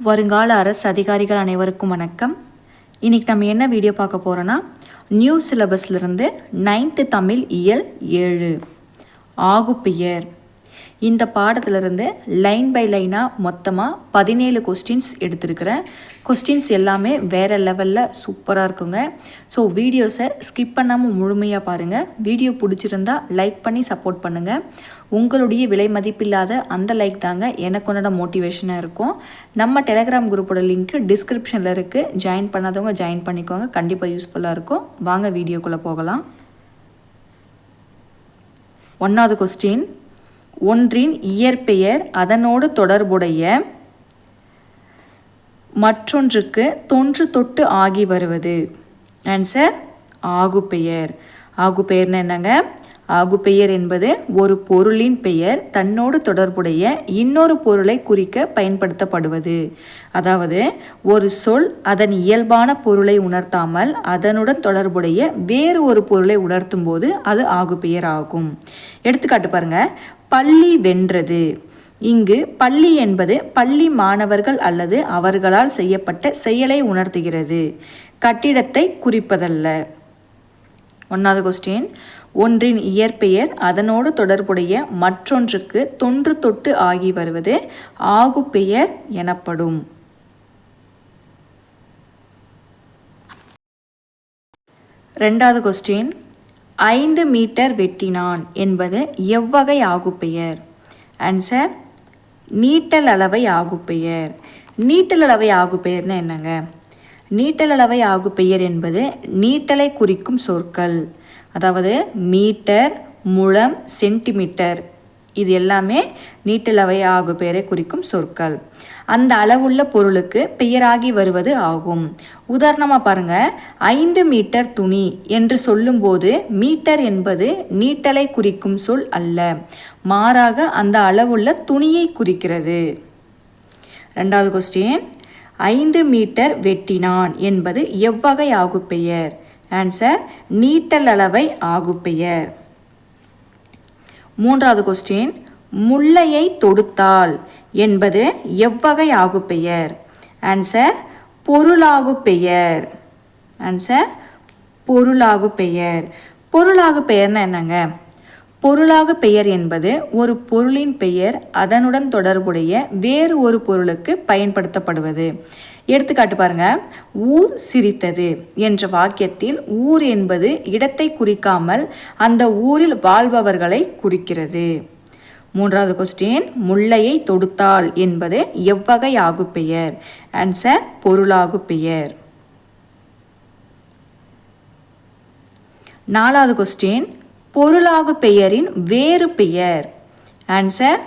வருங்கால அரசு அதிகாரிகள் அனைவருக்கும் வணக்கம். இன்றைக்கி நம்ம என்ன வீடியோ பார்க்க போகிறோன்னா நியூ சிலபஸ்லேருந்து நைன்த்து தமிழ் இயல் ஏழு. ஆகுப்பியர். இந்த பாடத்திலிருந்து லைன் பை லைனாக மொத்தமாக பதினேழு கொஸ்டின்ஸ் எடுத்திருக்கிறேன். கொஸ்டின்ஸ் எல்லாமே வேறு லெவலில் சூப்பராக இருக்குங்க. ஸோ வீடியோஸை ஸ்கிப் பண்ணாமல் முழுமையாக பாருங்கள் வீடியோ பிடிச்சிருந்தா லைக் பண்ணி சப்போர்ட் பண்ணுங்கள் உங்களுடைய விலை மதிப்பில்லாத அந்த லைக் தாங்க எனக்கு உன்னோட மோட்டிவேஷனாக இருக்கும். நம்ம டெலகிராம் குரூப்போட லிங்க்கு டிஸ்கிரிப்ஷனில் இருக்குது ஜாயின் பண்ணாதவங்க ஜாயின் பண்ணிக்கோங்க. கண்டிப்பாக யூஸ்ஃபுல்லாக இருக்கும். வாங்க வீடியோக்குள்ளே போகலாம். ஒன்றாவது கொஸ்டின் ஒன்றின் இயற்பெயர் அதனோடு தொடர்புடைய மற்றொன்றுக்கு தொன்று தொட்டு ஆகி வருவது. ஆன்சர் ஆகுப்பெயர் ஆகுப்பெயர்னு என்னங்க? ஆகுப்பெயர் என்பது ஒரு பொருளின் பெயர் தன்னோடு தொடர்புடைய இன்னொரு பொருளை குறிக்க பயன்படுத்தப்படுவது. அதாவது ஒரு சொல் அதன் இயல்பான பொருளை உணர்த்தாமல் அதனுடன் தொடர்புடைய வேறு ஒரு பொருளை உணர்த்தும் போது அது ஆகுப்பெயர் ஆகும். எடுத்துக்காட்டு பாருங்க. பள்ளி வென்றது. இங்கு பள்ளி என்பது பள்ளி மாணவர்கள் அல்லது அவர்களால் செய்யப்பட்ட செயலை உணர்த்துகிறது. கட்டிடத்தை குறிப்பதல்ல. ஒன்றாவது கொஸ்டின் ஒன்றின் இயற்பெயர் அதனோடு தொடர்புடைய மற்றொன்றுக்கு தொன்று தொட்டு ஆகி வருவது ஆகுப்பெயர் எனப்படும். ரெண்டாவது கொஸ்டின் ஐந்து மீட்டர் வெட்டினான் என்பது எவ்வகை ஆகுப்பெயர்? ஆன்சர் நீட்டல் அளவை ஆகுப்பெயர். நீட்டல் அளவை ஆகுப்பெயர்னா என்னங்க? நீட்டல் அளவை ஆகுப்பெயர் என்பது நீட்டலை குறிக்கும் சொற்கள். அதாவது மீட்டர் முழம் சென்டிமீட்டர். இது எல்லாமே நீட்டளவை ஆகு பெயரை குறிக்கும் சொற்கள். அந்த அளவுள்ள பொருளுக்கு பெயராகி வருவது ஆகும். உதாரணமாக பாருங்க ஐந்து மீட்டர் துணி என்று சொல்லும்போது மீட்டர் என்பது நீட்டலை குறிக்கும் சொல் அல்ல. மாறாக அந்த அளவுள்ள துணியை குறிக்கிறது. ரெண்டாவது கொஸ்டின் ஐந்து மீட்டர் வெட்டினான் என்பது எவ்வகை ஆகுப்பெயர் ஆன்சர் நீட்டல் அளவை ஆகுப்பெயர் மூன்றாவது கொஸ்டின் முல்லையை தொடுத்தால் என்பது எவ்வகை ஆகுப்பெயர்? ஆன்சர் பொருளாகு பெயர் ஆன்சர் பொருளாகு பெயர் பொருளாகு பெயர்னா என்னங்க? பொருளாக பெயர் என்பது ஒரு பொருளின் பெயர் அதனுடன் தொடர்புடைய வேறு ஒரு பொருளுக்கு பயன்படுத்தப்படுவது. எடுத்துக்காட்டு பாருங்க. ஊர் சிரித்தது என்ற வாக்கியத்தில் ஊர் என்பது இடத்தை குறிக்காமல் அந்த ஊரில் வாழ்பவர்களை குறிக்கிறது. மூன்றாவது கொஸ்டின் முல்லையை தொடுத்தாள் என்பது எவ்வகை ஆகு பெயர்? ஆன்சர் பொருளாகு பெயர். நாலாவது கொஸ்டின் பொருளாகு பெயரின் வேறு பெயர்? ஆன்சர்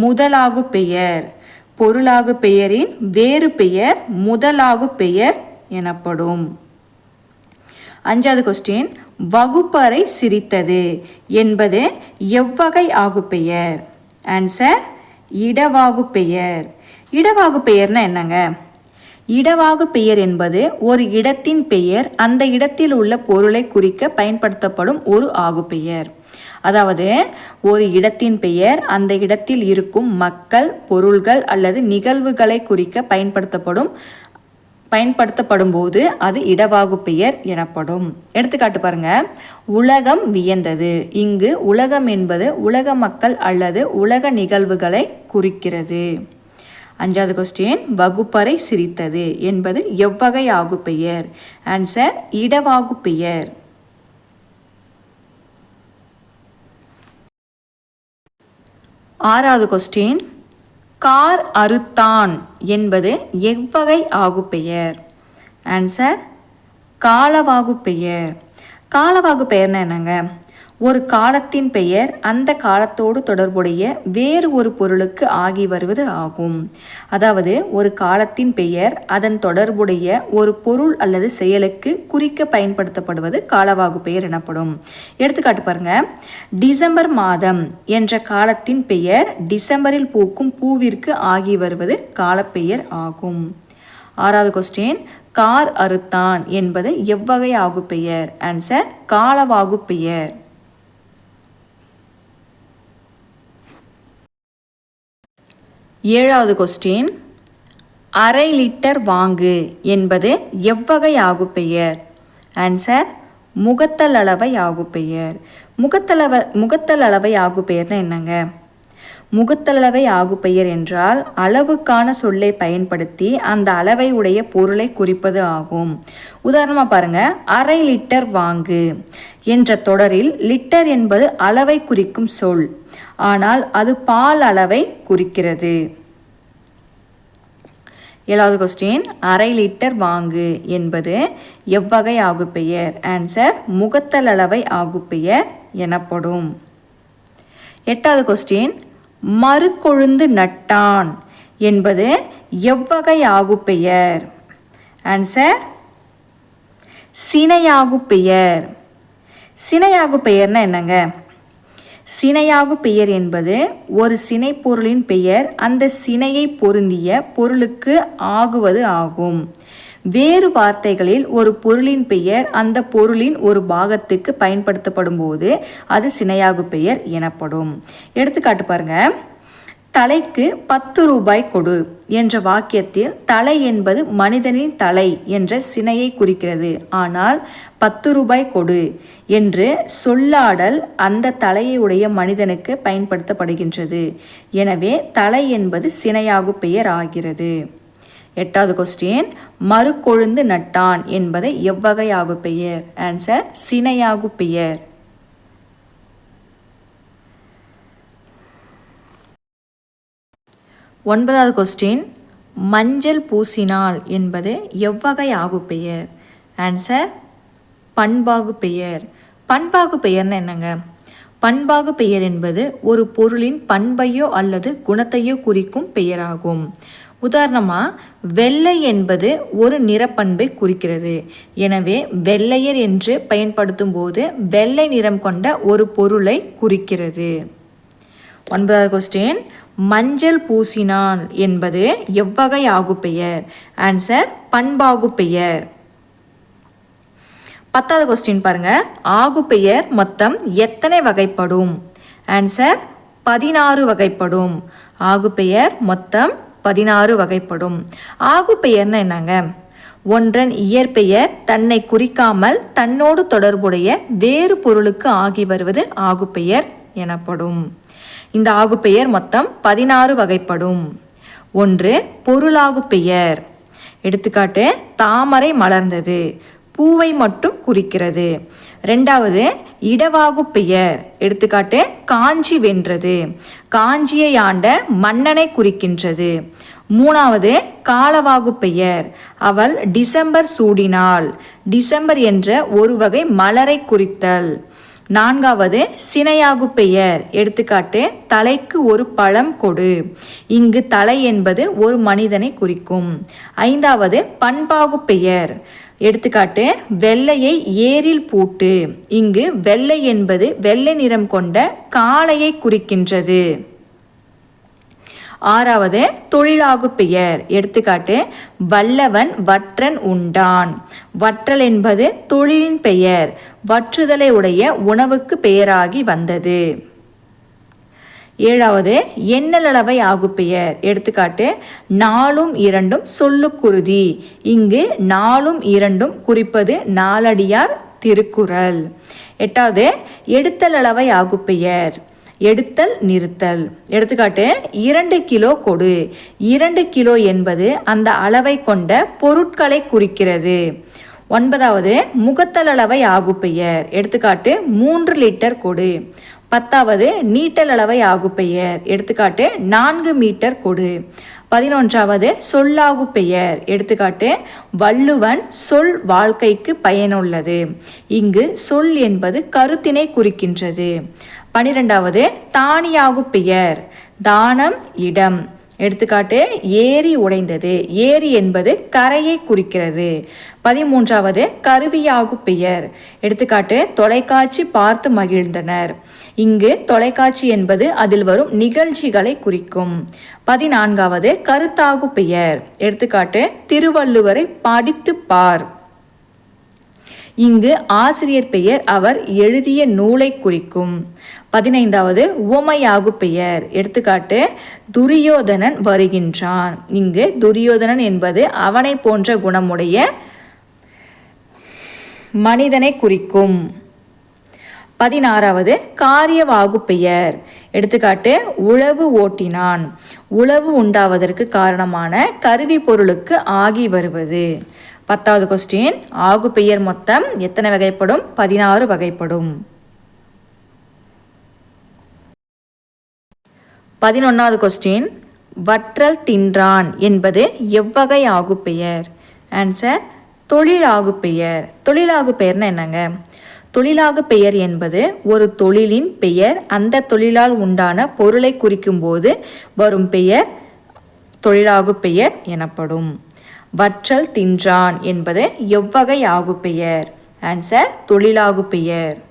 முதலாகு பெயர். பொருளாகு பெயரின் வேறு பெயர் முதலாகு பெயர் எனப்படும். அஞ்சாவது கொஸ்டின் வகுப்பறை சிரித்தது என்பது எவ்வகை ஆகு பெயர்? ஆன்சர் இடவாகு பெயர். இடவாகு பெயர்னா என்னங்க? இடவாகு பெயர் என்பது ஒரு இடத்தின் பெயர் அந்த இடத்தில் உள்ள பொருளை குறிக்க பயன்படுத்தப்படும் ஒரு ஆகு பெயர். அதாவது ஒரு இடத்தின் பெயர் அந்த இடத்தில் இருக்கும் மக்கள் பொருள்கள் அல்லது நிகழ்வுகளை குறிக்க பயன்படுத்தப்படும் பயன்படுத்தப்படும் போது அது இடவாகு பெயர் எனப்படும். எடுத்துக்காட்டு பாருங்க. உலகம் வியந்தது. இங்கு உலகம் என்பது உலக மக்கள் அல்லது உலக நிகழ்வுகளை குறிக்கிறது. அஞ்சாவது கொஸ்டின் வகுப்பறை சிரித்தது என்பது எவ்வகை ஆகு பெயர்? ஆன்சர் இடவாகு பெயர். ஆறாவது கொஸ்டின் கார் அறுத்தான் என்பது எவ்வகை ஆகுப்பெயர்? ஆன்சர் காலவாகு பெயர் காலவாகு பெயர்னா என்னங்க? ஒரு காலத்தின் பெயர் அந்த காலத்தோடு தொடர்புடைய வேறு ஒரு பொருளுக்கு ஆகி வருவது ஆகும். அதாவது ஒரு காலத்தின் பெயர் அதன் தொடர்புடைய ஒரு பொருள் அல்லது செயலுக்கு குறிக்க பயன்படுத்தப்படுவது காலவாகு பெயர் எனப்படும். எடுத்துக்காட்டு பாருங்க. டிசம்பர் மாதம் என்ற காலத்தின் பெயர் டிசம்பரில் பூக்கும் பூவிற்கு ஆகி வருவது காலப்பெயர் ஆகும். ஆறாவது கொஸ்டின் கார் அறுத்தான் என்பது எவ்வகை ஆகு பெயர் ஆன்சர் காலவாகு பெயர் ஏழாவது கொஸ்டின் அரை லிட்டர் வாங்கு என்பது எவ்வகை ஆகுப்பெயர் ஆன்சர் முகத்தல் அளவை ஆகுப்பெயர் முகத்தளவ முகத்தல் அளவை ஆகுப்பெயர்னா என்னங்க? முகத்தளவை ஆகுப்பெயர் என்றால் அளவுக்கான சொல்லை பயன்படுத்தி அந்த அளவை உடைய பொருளை குறிப்பது ஆகும். உதாரணமாக பாருங்க அரை லிட்டர் வாங்கு என்ற தொடரில் லிட்டர் என்பது அளவை குறிக்கும் சொல். ஆனால் அது பால் அளவை குறிக்கிறது. ஏழாவது கொஸ்டின் அரை லிட்டர் வாங்கு என்பது எவ்வகை ஆகுப்பெயர் ஆன்சர் முகத்தல் அளவை ஆகுப்பெயர் எனப்படும். எட்டாவது கொஸ்டின் மறுக்கொழுந்து நட்டான் என்பது எவ்வகை ஆகுப்பெயர் ஆன்சர் சினையாகு பெயர். சினையாகு பெயர்னா என்னங்க? சினையாகு பெயர் என்பது ஒரு சினை பொருளின் பெயர் அந்த சினையை பொருந்திய பொருளுக்கு ஆகுவது ஆகும். வேறு வார்த்தைகளில் ஒரு பொருளின் பெயர் அந்த பொருளின் ஒரு பாகத்துக்கு பயன்படுத்தப்படும் போது அது சினையாகு பெயர் எனப்படும். எடுத்துக்காட்டு பாருங்க. தலைக்கு பத்து ரூபாய் கொடு என்ற வாக்கியத்தில் தலை என்பது மனிதனின் தலை என்ற சினையை குறிக்கிறது. ஆனால் பத்து ரூபாய் கொடு என்று சொல்லாடல் அந்த தலையை உடைய மனிதனுக்கு பயன்படுத்தப்படுகின்றது. எனவே தலை என்பது சினையாகு பெயர் ஆகிறது. எட்டாவது கொஸ்டின் மறுக்கொழுந்து நட்டான் என்பதை எவ்வகையாகு பெயர்? ஆன்சர் சினையாகு பெயர். ஒன்பதாவது கொஸ்டின் மஞ்சள் பூசினால் என்பது எவ்வகை ஆகு பெயர்? ஆன்சர் பண்பாகு பெயர். பண்பாகு பெயர்னு என்னங்க? பண்பாகு பெயர் என்பது ஒரு பொருளின் பண்பையோ அல்லது குணத்தையோ குறிக்கும் பெயராகும். உதாரணமாக வெள்ளை என்பது ஒரு நிறப்பண்பை குறிக்கிறது. எனவே வெள்ளையர் என்று பயன்படுத்தும் போது வெள்ளை நிறம் கொண்ட ஒரு பொருளை குறிக்கிறது. ஒன்பதாவது கொஸ்டின் மஞ்சள் பூசினான் என்பது எவ்வகை ஆகு பெயர் ஆன்சர் பண்பாகு பெயர் பத்தாவது கொஸ்டின் பாருங்க. ஆகு பெயர் மொத்தம் எத்தனை வகைப்படும்? ஆன்சர் பதினாறு வகைப்படும். ஆகு பெயர் மொத்தம் பதினாறு வகைப்படும். ஆகு பெயர்னா என்னங்க? ஒன்றன் இயற்பெயர் தன்னை குறிக்காமல் தன்னோடு தொடர்புடைய வேறு பொருளுக்கு ஆகி வருவது ஆகு பெயர் எனப்படும். இந்த ஆகு பெயர் மொத்தம் பதினாறு வகைப்படும். ஒன்று பொருளாகு பெயர் எடுத்துக்காட்டு தாமரை மலர்ந்தது. பூவை மட்டும் குறிக்கிறது. ரெண்டாவது இடவாகு பெயர். எடுத்துக்காட்டு காஞ்சி வென்றது. காஞ்சியை ஆண்ட மன்னனை குறிக்கின்றது. மூணாவது காலவாகு பெயர். அவள் டிசம்பர் சூடினாள் டிசம்பர் என்ற ஒரு வகை மலரை குறித்தல். நான்காவது சினையாகு பெயர். எடுத்துக்காட்டு தலைக்கு ஒரு பழம் கொடு. இங்கு தலை என்பது ஒரு மனிதனை குறிக்கும். ஐந்தாவது பண்பாகு பெயர். எடுத்துக்காட்டு வெள்ளையை ஏரில் பூட்டு. இங்கு வெள்ளை என்பது வெள்ளை நிறம் கொண்ட காளையை குறிக்கின்றது. ஆறாவது தொழிலாகு பெயர். எடுத்துக்காட்டு வல்லவன் வற்றன் உண்டான். வற்றல் என்பது தொழிலின் பெயர். வற்றுதலை உடைய உணவுக்கு பெயராகி வந்தது. ஏழாவது எண்ணலளவை ஆகு பெயர் எடுத்துக்காட்டு நாலும் இரண்டும் சொல்லுக்குருதி இங்கு நாலும் இரண்டும் குறிப்பது நாலடியார் திருக்குறள். எட்டாவது எடுத்தலளவை ஆகு பெயர் எடுத்தல் நிறுத்தல். எடுத்துக்காட்டு இரண்டு கிலோ கொடு. இரண்டு கிலோ என்பது அந்த அளவை கொண்ட பொருட்களை குறிக்கிறது. ஒன்பதாவது முகத்தலளவை ஆகு பெயர் எடுத்துக்காட்டு மூன்று லிட்டர் கொடு. பத்தாவது நீட்டல் அளவை ஆகு பெயர் எடுத்துக்காட்டு நான்கு மீட்டர் கொடு. பதினொன்றாவது சொல்லாகு பெயர். எடுத்துக்காட்டு வள்ளுவன் சொல் வாழ்க்கைக்கு பயனுள்ளது. இங்கு சொல் என்பது கருத்தினை குறிக்கின்றது. பனிரெண்டாவது தானியாகு பெயர். தானம் இடம். எடுத்துக்காட்டு ஏரி உடைந்தது. ஏரி என்பது கரையை குறிக்கிறது. பதிமூன்றாவது கருவியாகு பெயர். எடுத்துக்காட்டு தொலைக்காட்சி பார்த்து மகிழ்ந்தனர். இங்கு தொலைக்காட்சி என்பது அதில் வரும் நிகழ்ச்சிகளை குறிக்கும். பதினான்காவது கருத்தாகு பெயர். எடுத்துக்காட்டு திருவள்ளுவரை படித்து பார். இங்கு ஆசிரியர் பெயர் அவர் எழுதிய நூலை குறிக்கும். பதினைந்தாவது உவமையாகு பெயர். எடுத்துக்காட்டு துரியோதனன் வருகின்றான். இங்கு துரியோதனன் என்பது அவனை போன்ற குணமுடைய மனிதனை குறிக்கும். பதினாறாவது காரியவாகு பெயர். எடுத்துக்காட்டு உழவு ஓட்டினான். உழவு உண்டாவதற்கு காரணமான கருவி பொருளுக்கு ஆகி வருவது. பத்தாவது கொஸ்டின் ஆகு பெயர் மொத்தம் எத்தனை வகைப்படும்? பதினாறு வகைப்படும். பதினொன்றாவது கொஸ்டின் வற்றல் தின்றான் என்பது எவ்வகை ஆகு பெயர்? ஆன்சர் தொழிலாகு பெயர். தொழிலாகு பெயர்னா என்னங்க? தொழிலாகு பெயர் என்பது ஒரு தொழிலின் பெயர். அந்த தொழிலால் உண்டான பொருளை குறிக்கும் போது வரும் பெயர் தொழிலாகு பெயர் எனப்படும். வற்றல் தின்றான் என்பது எவ்வகை ஆகு பெயர்? ஆன்சர் தொழிலாகு பெயர்.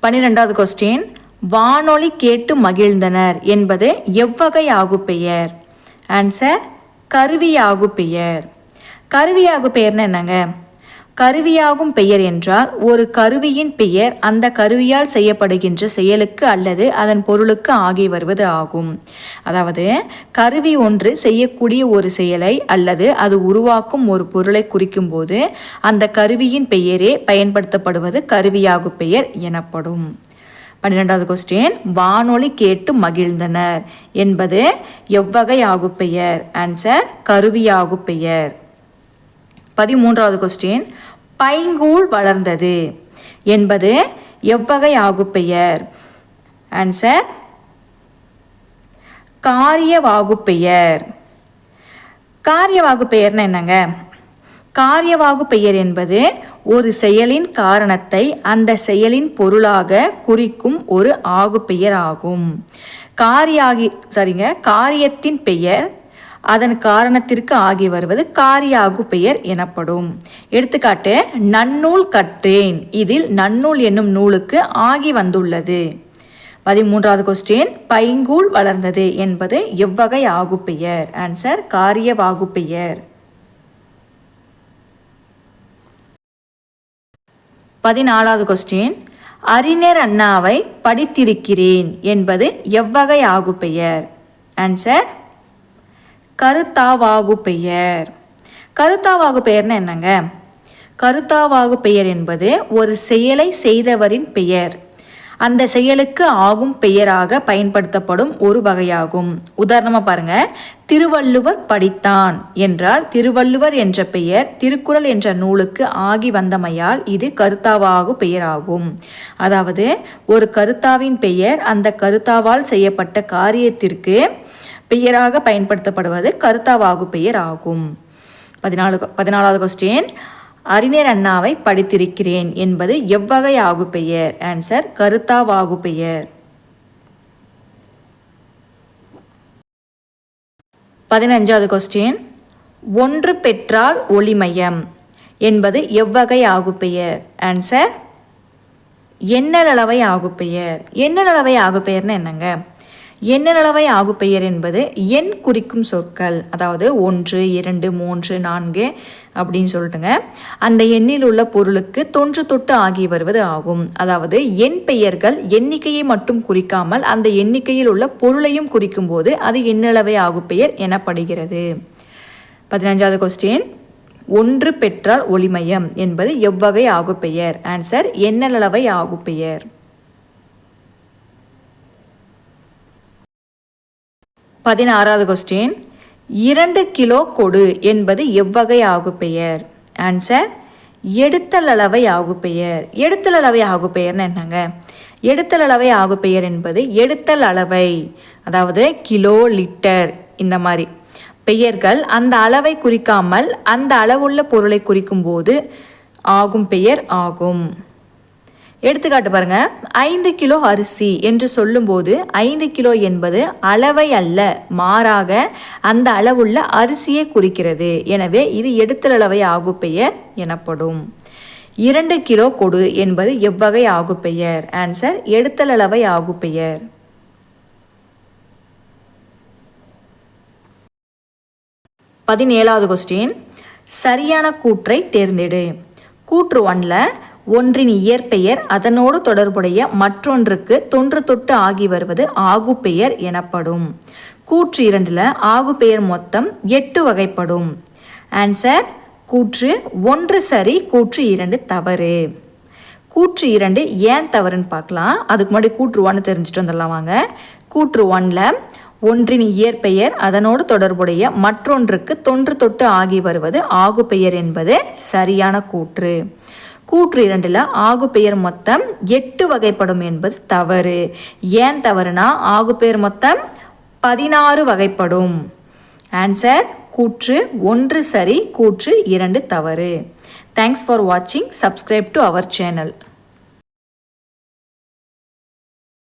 பன்னிரெண்டாவது கொஸ்டின் வானொலி கேட்டு மகிழ்ந்தனர் என்பது எவ்வகை ஆகு பெயர்? ஆன்சர் கருவியாகு பெயர். கருவியாகு பெயர்னு என்னங்க? கருவியாகும் பெயர் என்றால் ஒரு கருவியின் பெயர் அந்த கருவியால் செய்யப்படுகின்ற செயலுக்கு அல்லது அதன் பொருளுக்கு ஆகி வருவது ஆகும். அதாவது கருவி ஒன்று செய்யக்கூடிய ஒரு செயலை அல்லது அது உருவாக்கும் ஒரு பொருளை குறிக்கும் போது அந்த கருவியின் பெயரே பயன்படுத்தப்படுவது கருவியாகு பெயர் எனப்படும். பன்னிரெண்டாவது கொஸ்டின் வானொலி கேட்டு மகிழ்ந்தனர் என்பது எவ்வகை ஆகு பெயர்? ஆன்சர் கருவியாகு பெயர். பதிமூன்றாவது கொஸ்டின் பைங்கூழ் வளர்ந்தது என்பது எவ்வகை ஆகுப்பெயர் ஆன்சர் காரிய வாகுப்பெயர் காரிய வாகுப்பெயர்னா என்னங்க? காரியவாகு பெயர் என்பது ஒரு செயலின் காரணத்தை அந்த செயலின் பொருளாக குறிக்கும் ஒரு ஆகு பெயர் ஆகும். காரியாகி சரிங்க காரியத்தின் பெயர் அதன் காரணத்திற்கு ஆகி வருவது காரியாகு பெயர் எனப்படும். எடுத்துக்காட்டு நன்னூல் கற்றேன். இதில் நன்னூல் என்னும் நூலுக்கு ஆகி வந்துள்ளது. பதிமூன்றாவது கொஸ்டின் பைங்கூல் வளர்ந்தது என்பது எவ்வகை ஆகு பெயர்? ஆன்சர் காரியவாகு பெயர். பதினாலாவது கொஸ்டின் அறிஞர் அண்ணாவை படித்திருக்கிறேன் என்பது எவ்வகை ஆகு பெயர்? ஆன்சர் கருத்தாவாகு பெயர். கருத்தாவாகு பெயர்னு என்னங்க? கருத்தாவாகு பெயர் என்பது ஒரு செயலை செய்தவரின் பெயர். அந்த செயலுக்கு ஆகும் பெயராக பயன்படுத்தப்படும் ஒரு வகையாகும். உதாரணமாக பாருங்க திருவள்ளுவர் படித்தான் என்றால் திருவள்ளுவர் என்ற பெயர் திருக்குறள் என்ற நூலுக்கு ஆகி வந்தமையால் இது கருத்தாவாகு பெயராகும். அதாவது ஒரு கருத்தாவின் பெயர் அந்த கருத்தாவால் செய்யப்பட்ட காரியத்திற்கு பெயராக பயன்படுத்தப்படுவது கருத்தாவாகு பெயர் ஆகும் பதினாலு பதினாலாவது கொஸ்டின் அறிஞர் அண்ணாவை படித்திருக்கிறேன் என்பது எவ்வகை ஆகு பெயர்? ஆன்சர் கருத்தாவாகு பெயர். பதினஞ்சாவது கொஸ்டின் ஒன்று பெற்றால் ஒளிமயம் என்பது எவ்வகை ஆகு பெயர்? ஆன்சர் எண்ணளவை ஆகு பெயர். எண்ணளவை ஆகு பெயர்னு என்னங்க? எண்ணளவை ஆகு பெயர் என்பது எண் குறிக்கும் சொற்கள். அதாவது ஒன்று இரண்டு மூன்று நான்கு அப்படின்னு சொல்லிட்டுங்க. அந்த எண்ணில் உள்ள பொருளுக்கு தொன்று தொட்டு ஆகி வருவது ஆகும். அதாவது எண் பெயர்கள் எண்ணிக்கையை மட்டும் குறிக்காமல் அந்த எண்ணிக்கையில் உள்ள பொருளையும் குறிக்கும் போது அது எண்ணளவை ஆகு பெயர் எனப்படுகிறது. பதினஞ்சாவது கொஸ்டின் ஒன்று பெற்றால் ஒளிமயம் என்பது எவ்வகை ஆகு பெயர்? ஆன்சர் எண்ணளவை ஆகு பெயர்? பதினாறாவது கொஸ்டின் இரண்டு கிலோ கொடு என்பது எவ்வகை ஆகு பெயர் ஆன்சர் எடுத்தல் அளவை ஆகு பெயர் எடுத்தல் அளவை ஆகு பெயர்னு என்னங்க? எடுத்தல் அளவை ஆகு பெயர் என்பது எடுத்தல் அளவை அதாவது கிலோ லிட்டர் இந்த மாதிரி. பெயர்கள் அந்த அளவை குறிக்காமல் அந்த அளவுள்ள பொருளை குறிக்கும் போது ஆகும் பெயர் ஆகும். எடுத்துக்காட்டு பாருங்க. ஐந்து கிலோ அரிசி என்று சொல்லும்போது ஐந்து கிலோ என்பது அளவை அல்ல மாறாக அந்த அளவுள்ள அரிசியை குறிக்கிறது. எனவே இது எடுத்தளவை ஆகு பெயர் எனப்படும். இரண்டு கிலோ கொடு என்பது எவ்வகை ஆகு பெயர் ஆன்சர் எடுத்தளவை ஆகு பெயர் பதினேழாவது கொஸ்டின் சரியான கூற்றை தேர்ந்தெடு. கூற்று ஒன்ல ஒன்றின் இயற்பெயர் அதனோடு தொடர்புடைய மற்றொன்றுக்கு தொன்று தொட்டு ஆகி வருவது ஆகுப்பெயர் எனப்படும். கூற்று இரண்டில் ஆகுப்பெயர் மொத்தம் எட்டு வகைப்படும். ஆன்சர் கூற்று ஒன்று சரி கூற்று இரண்டு தவறு. கூற்று இரண்டு ஏன் தவறுன்னு பார்க்கலாம். அதுக்கு முன்னாடி கூற்று ஒன்று தெரிஞ்சுட்டு வந்துடலாம் வாங்க. கூற்று ஒன்னில் ஒன்றின் இயற்பெயர் அதனோடு தொடர்புடைய மற்றொன்றுக்கு தொன்று தொட்டு ஆகி வருவது ஆகுப்பெயர் என்பது சரியான கூற்று. கூற்று இரண்டில் ஆகுப்பெயர் மொத்தம் எட்டு வகைப்படும் என்பது தவறு. ஏன் தவறுனா ஆகுப்பெயர் மொத்தம் பதினாறு வகைப்படும். ஆன்சர் கூற்று ஒன்று சரி கூற்று இரண்டு தவறு. தேங்க்ஸ் ஃபார் வாட்சிங் சப்ஸ்கிரைப் டு அவர் சேனல்